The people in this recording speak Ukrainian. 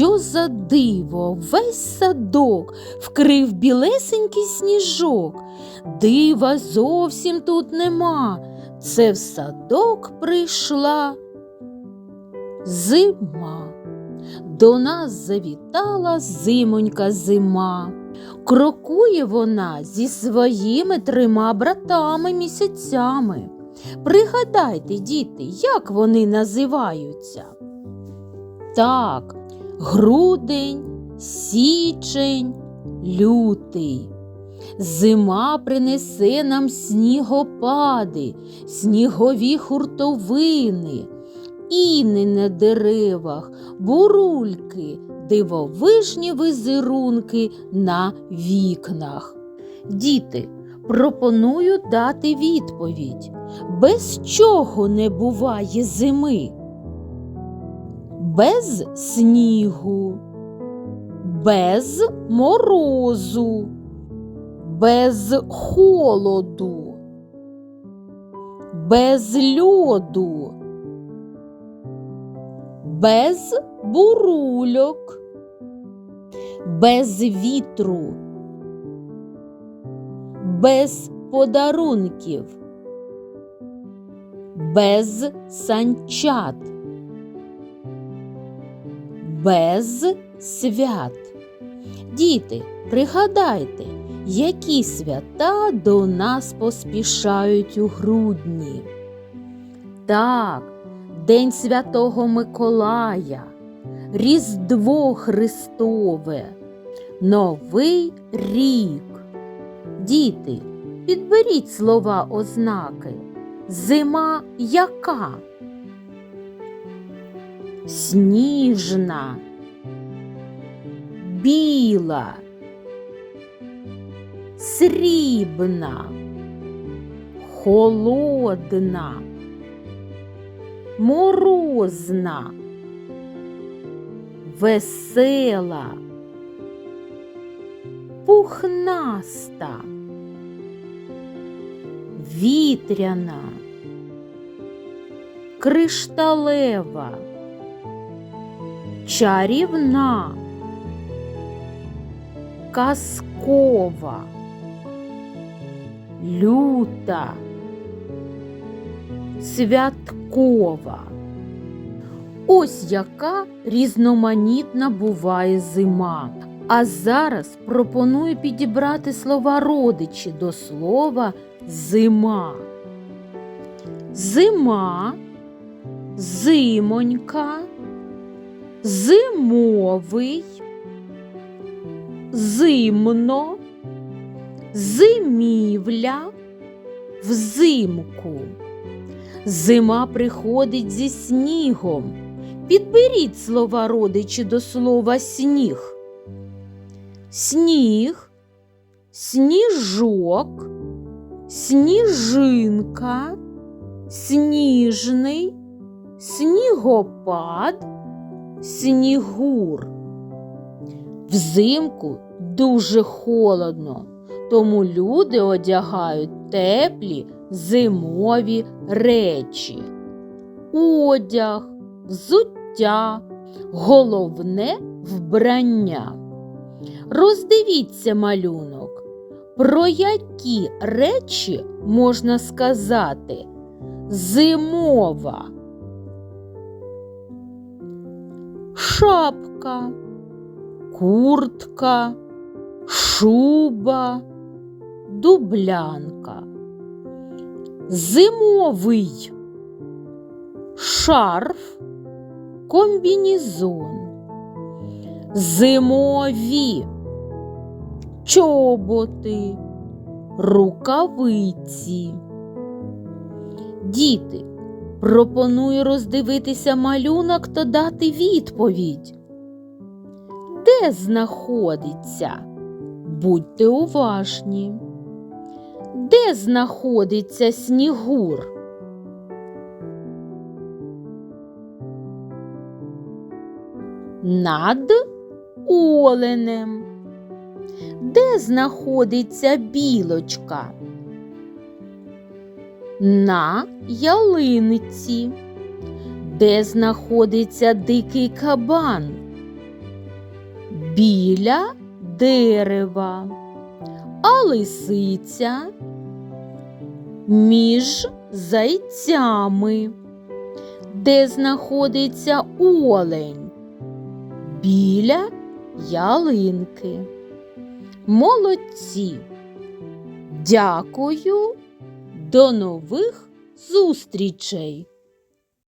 за диво, весь садок вкрив білесенький сніжок. Дива зовсім тут нема. Це в садок прийшла зима. До нас завітала зимонька зима. Крокує вона зі своїми трьома братами місяцями. Пригадайте, діти, як вони називаються? Так, грудень, січень, лютий. Зима принесе нам снігопади, снігові хуртовини, іни на деревах, бурульки, дивовижні визерунки на вікнах. Діти, пропоную дати відповідь. Без чого не буває зими? Без снігу, без морозу, без холоду, без льоду, без бурульок, без вітру, без подарунків, без санчат, без свят. Діти, пригадайте, які свята до нас поспішають у грудні. Так, День Святого Миколая, Різдво Христове, Новий рік. Діти, підберіть слова ознаки. Зима яка? Сніжна, біла, срібна, холодна, морозна, весела, пухнаста, вітряна, кришталева, чарівна, казкова, люта, святкова. Ось яка різноманітна буває зима. А зараз пропоную підібрати слова родичі до слова зима. Зима, зимонька, зимовий, зимно, зимівля, взимку. Зима приходить зі снігом. Підберіть слова родичі до слова сніг. Сніг, сніжок, сніжинка, сніжний, снігопад, снігур. Взимку дуже холодно, тому люди одягають теплі зимові речі. Одяг, взуття, головне вбрання. Роздивіться малюнок, про які речі можна сказати зимова. Шапка, куртка, шуба, дублянка. Зимовий шарф, комбінізон. Зимові чоботи, рукавиці. Діти, пропоную роздивитися малюнок та дати відповідь. Де знаходиться? Будьте уважні. Де знаходиться снігур? Над оленем. Де знаходиться білочка? На ялиниці. Де знаходиться дикий кабан? біля дерева, а лисиця між зайцями, де знаходиться олень біля ялинки. Молодці. Дякую. До нових зустрічей!